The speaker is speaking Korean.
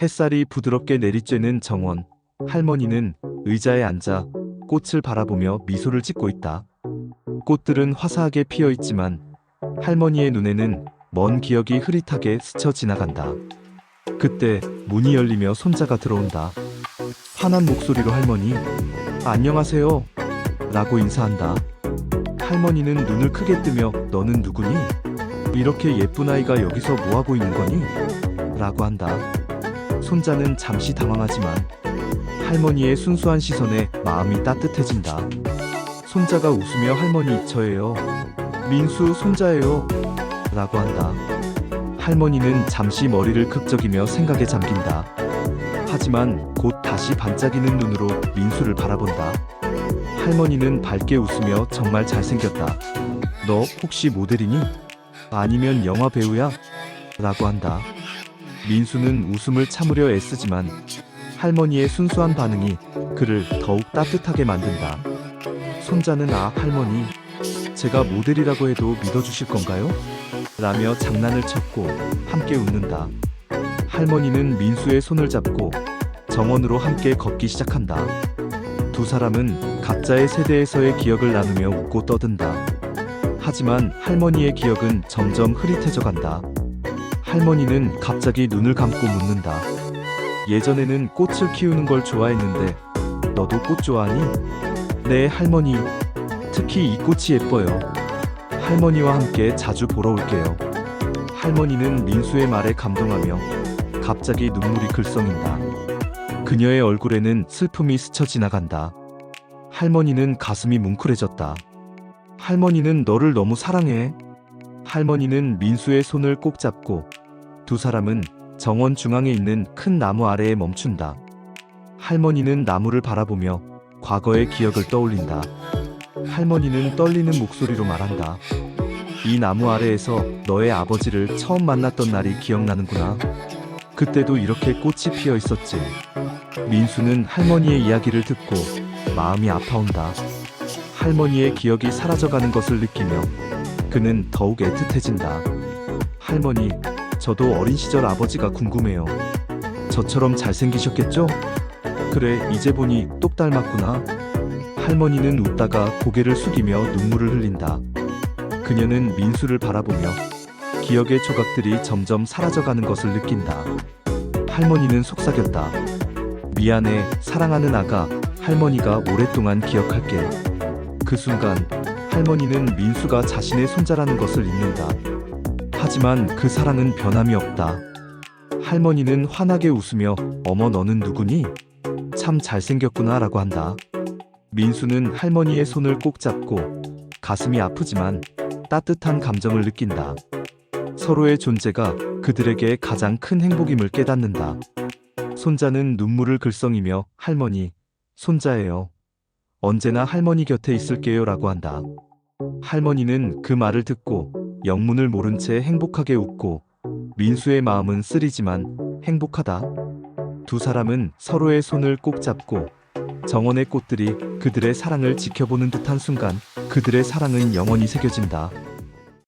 햇살이 부드럽게 내리쬐는 정원. 할머니는 의자에 앉아 꽃을 바라보며 미소를 짓고 있다. 꽃들은 화사하게 피어 있지만 할머니의 눈에는 먼 기억이 흐릿하게 스쳐 지나간다. 그때 문이 열리며 손자가 들어온다. 환한 목소리로 할머니, 안녕하세요. 라고 인사한다. 할머니는 눈을 크게 뜨며 너는 누구니? 이렇게 예쁜 아이가 여기서 뭐하고 있는 거니? 라고 한다. 손자는 잠시 당황하지만 할머니의 순수한 시선에 마음이 따뜻해진다. 손자가 웃으며 할머니 저예요. 민수 손자예요. 라고 한다. 할머니는 잠시 머리를 극적이며 생각에 잠긴다. 하지만 곧 다시 반짝이는 눈으로 민수를 바라본다. 할머니는 밝게 웃으며 정말 잘생겼다. 너 혹시 모델이니? 아니면 영화 배우야? 라고 한다. 민수는 웃음을 참으려 애쓰지만 할머니의 순수한 반응이 그를 더욱 따뜻하게 만든다. 손자는 아, 할머니. 제가 모델이라고 해도 믿어주실 건가요? 라며 장난을 쳤고 함께 웃는다. 할머니는 민수의 손을 잡고 정원으로 함께 걷기 시작한다. 두 사람은 각자의 세대에서의 기억을 나누며 웃고 떠든다. 하지만 할머니의 기억은 점점 흐릿해져 간다. 할머니는 갑자기 눈을 감고 묻는다. 예전에는 꽃을 키우는 걸 좋아했는데 너도 꽃 좋아하니? 네, 할머니. 특히 이 꽃이 예뻐요. 할머니와 함께 자주 보러 올게요. 할머니는 민수의 말에 감동하며 갑자기 눈물이 글썽인다. 그녀의 얼굴에는 슬픔이 스쳐 지나간다. 할머니는 가슴이 뭉클해졌다. 할머니는 너를 너무 사랑해. 할머니는 민수의 손을 꼭 잡고 두 사람은 정원 중앙에 있는 큰 나무 아래에 멈춘다. 할머니는 나무를 바라보며 과거의 기억을 떠올린다. 할머니는 떨리는 목소리로 말한다. 이 나무 아래에서 너의 아버지를 처음 만났던 날이 기억나는구나. 그때도 이렇게 꽃이 피어 있었지. 민수는 할머니의 이야기를 듣고 마음이 아파온다. 할머니의 기억이 사라져가는 것을 느끼며 그는 더욱 애틋해진다. 할머니, 저도 어린 시절 아버지가 궁금해요. 저처럼 잘생기셨겠죠? 그래, 이제 보니 똑 닮았구나. 할머니는 웃다가 고개를 숙이며 눈물을 흘린다. 그녀는 민수를 바라보며 기억의 조각들이 점점 사라져가는 것을 느낀다. 할머니는 속삭였다. 미안해, 사랑하는 아가, 할머니가 오랫동안 기억할게. 그 순간, 할머니는 민수가 자신의 손자라는 것을 잊는다. 하지만 그 사랑은 변함이 없다. 할머니는 환하게 웃으며, 어머, 너는 누구니? 참 잘생겼구나, 라고 한다. 민수는 할머니의 손을 꼭 잡고, 가슴이 아프지만 따뜻한 감정을 느낀다. 서로의 존재가 그들에게 가장 큰 행복임을 깨닫는다. 손자는 눈물을 글썽이며 할머니, 손자예요. 언제나 할머니 곁에 있을게요 라고 한다. 할머니는 그 말을 듣고 영문을 모른 채 행복하게 웃고 민수의 마음은 쓰리지만 행복하다. 두 사람은 서로의 손을 꼭 잡고 정원의 꽃들이 그들의 사랑을 지켜보는 듯한 순간 그들의 사랑은 영원히 새겨진다.